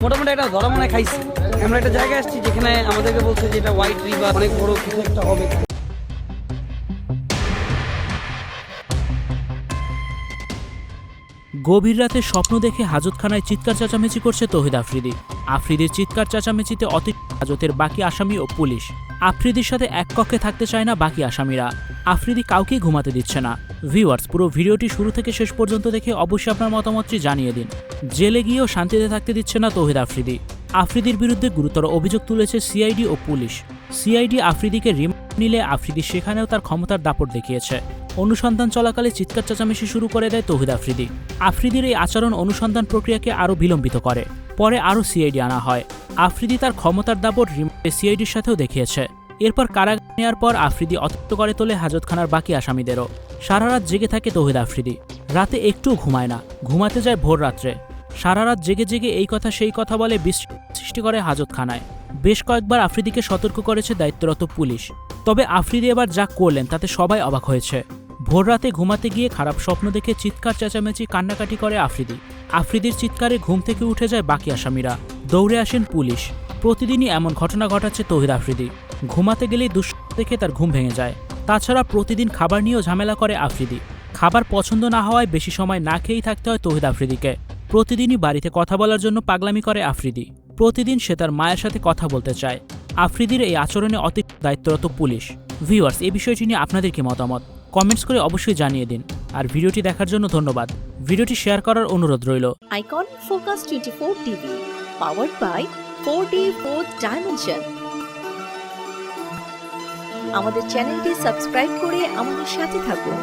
মোটামুটি একটা ধরা মনে খাইছি। আমরা একটা জায়গায় আসছি যেখানে আমাদেরকে বলছে যে এটা হোয়াইট রিভার অনেক বড় কিছু একটা হবে। গভীর রাতে স্বপ্ন দেখে হাজতখানায় চিৎকার চেঁচামেচি করছে তহিদ আফ্রিদি। আফ্রিদির চিৎকার চেঁচামেচিতে অতি হাজতের বাকি আসামি ও পুলিশ। আফ্রিদির সাথে এক কক্ষে থাকতে চায় না বাকি আসামিরা। আফ্রিদি কাউকেই ঘুমাতে দিচ্ছে না। ভিউয়ার্স, পুরো ভিডিওটি শুরু থেকে শেষ পর্যন্ত দেখে অবশ্যই আপনার মতামতটি জানিয়ে দিন। জেলে গিয়েও শান্তিতে থাকতে দিচ্ছে না তহিদ আফ্রিদি। আফ্রিদির বিরুদ্ধে গুরুতর অভিযোগ তুলেছে সিআইডি ও পুলিশ। সিআইডি আফ্রিদিকে রিমান্ড নিলে আফ্রিদি সেখানেও তার ক্ষমতার দাপট দেখিয়েছে। অনুসন্ধান চলাকালে চিৎকার চেঁচামেচি শুরু করে দেয় তৌহিদ আফ্রিদি। আফ্রিদির এই আচরণ অনুসন্ধান প্রক্রিয়াকে আরও বিলম্বিত করে। পরে আরও সিআইডি আনা হয়। আফ্রিদি তার ক্ষমতার দাপট রিমান্ডে সিআইডির সাথেও দেখিয়েছে। এরপর কারাগার নেওয়ার পর আফ্রিদি অতিরিক্ত করে তোলে হাজতখানার বাকি আসামিদেরও। সারা রাত জেগে থাকে তৌহিদ আফ্রিদি। রাতে একটুও ঘুমায় না। ঘুমাতে যায় ভোর রাত্রে। সারা রাত জেগে জেগে এই কথা সেই কথা বলে সৃষ্টি করে হাজতখানায়। বেশ কয়েকবার আফ্রিদিকে সতর্ক করেছে দায়িত্বরত পুলিশ। তবে আফ্রিদি এবার যা করলেন তাতে সবাই অবাক হয়েছে। ভোর রাতে ঘুমাতে গিয়ে খারাপ স্বপ্ন দেখে চিৎকার চেঁচামেচি কান্নাকাটি করে আফ্রিদি। আফ্রিদির চিৎকারে ঘুম থেকে উঠে যায় বাকি আসামিরা। দৌড়ে আসেন পুলিশ। প্রতিদিনই এমন ঘটনা ঘটাচ্ছে তহিদ আফ্রিদি। ঘুমাতে গেলেই দুঃস্ব দেখে তার ঘুম ভেঙে যায়। তাছাড়া প্রতিদিন খাবার নিয়েও ঝামেলা করে আফ্রিদি। খাবার পছন্দ না হওয়ায় বেশি সময় না খেয়েই থাকতে হয় তহিদ আফ্রিদিকে। প্রতিদিনই বাড়িতে কথা বলার জন্য পাগলামি করে আফ্রিদি। প্রতিদিন সে তার মায়ের সাথে কথা বলতে চায়। আফ্রিদির এই আচরণে অতি দায়িত্বরত পুলিশ। ভিউয়ার্স এই বিষয়টি নিয়ে আপনাদের কি মতামত? কমেন্টস করে অবশ্যই জানিয়ে দিন। আর ভিডিওটি দেখার জন্য ধন্যবাদ। ভিডিওটি শেয়ার করার অনুরোধ রইল। Icon focus 24 TV powered by 4D 4th dimension আমাদের চ্যানেলটি সাবস্ক্রাইব করে আমাদের সাথে থাকুন।